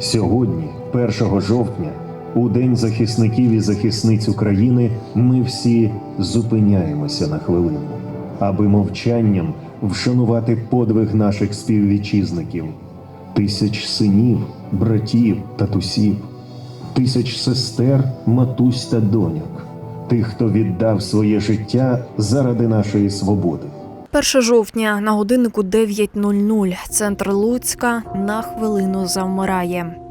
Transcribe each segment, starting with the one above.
Сьогодні, 1 жовтня, у День захисників і захисниць України, ми всі зупиняємося на хвилину, аби мовчанням вшанувати подвиг наших співвітчизників, тисяч синів, братів, татусів, тисяч сестер, матусь та доньок, тих, хто віддав своє життя заради нашої свободи. 1 жовтня на годиннику 9.00. Центр Луцька на хвилину завмирає.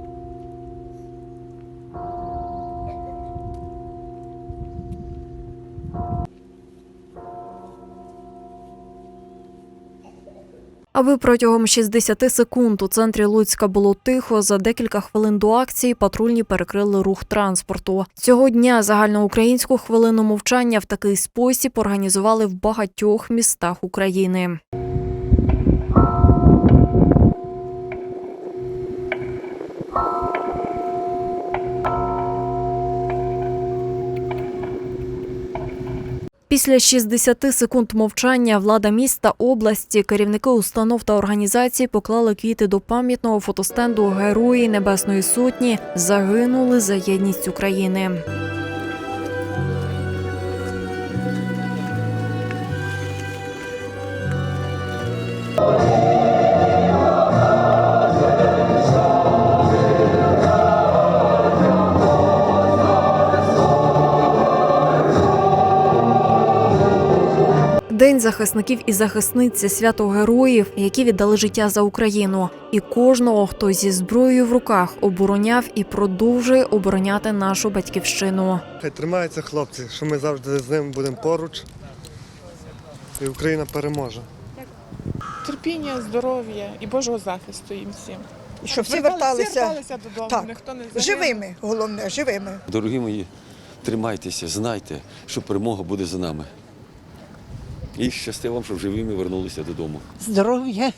Аби протягом 60 секунд у центрі Луцька було тихо, за декілька хвилин до акції патрульні перекрили рух транспорту. Цього дня загальноукраїнську хвилину мовчання в такий спосіб організували в багатьох містах України. Після 60 секунд мовчання влада міста, області, керівники установ та організацій поклали квіти до пам'ятного фотостенду Герої Небесної Сотні загинули за єдність України. День захисників і захисниць свято героїв, які віддали життя за Україну, і кожного, хто зі зброєю в руках обороняв і продовжує обороняти нашу батьківщину. Хай тримаються хлопці, що ми завжди з ними будемо поруч. І Україна переможе. терпіння, здоров'я і Божого захисту їм всім. І щоб всі верталися додому, так, ніхто не загинув. живими, головне, живими. Дорогі мої, тримайтеся, знайте, що перемога буде за нами. І щасти вам, щоб живими вернулися додому. здоров'я,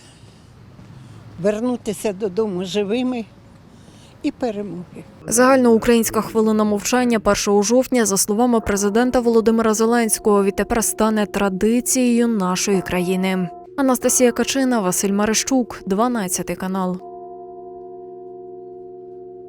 вернутися додому живими і перемоги. Загальноукраїнська хвилина мовчання 1 жовтня, за словами президента Володимира Зеленського, відтепер стане традицією нашої країни. Анастасія Качина, Василь Марищук, 12 канал.